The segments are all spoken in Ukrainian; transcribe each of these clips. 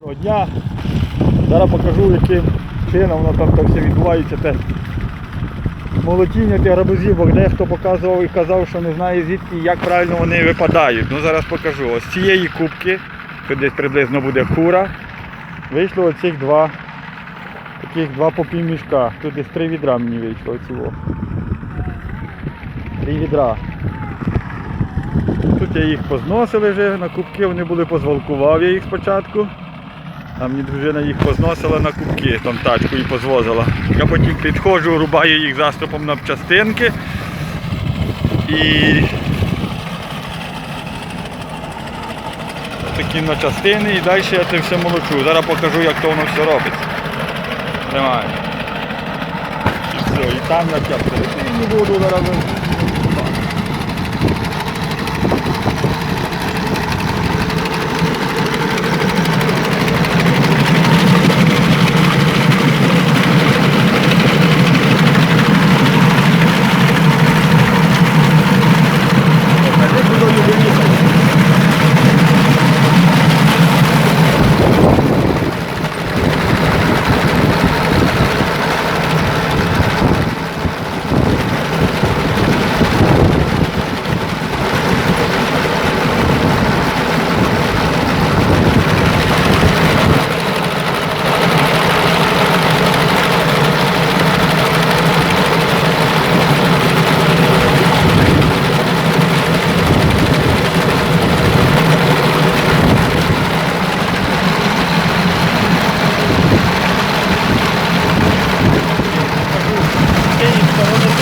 Доброго дня. Зараз покажу, яким чином воно там все відбувається. Те молотіння тих гарбузів, бо дехто показував і казав, що не знає звідки і як правильно вони випадають. Ну зараз покажу. Ось цієї кубки, що десь приблизно буде кура, вийшло оцих два, таких два по пів мішка. Тут десь три відра мені вийшло оцього. Три відра. Тут я їх позносили вже на кубки, вони були позвалкував я їх спочатку. А мені дружина їх позносила на кубки, там тачку і позвозила. Я потім підходжу, рубаю їх заступом на частинки. І такі на частини і далі я це все молочу. Зараз покажу, як то воно все робиться. Тримай. І все, і там на частини буду зараз.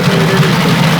sobre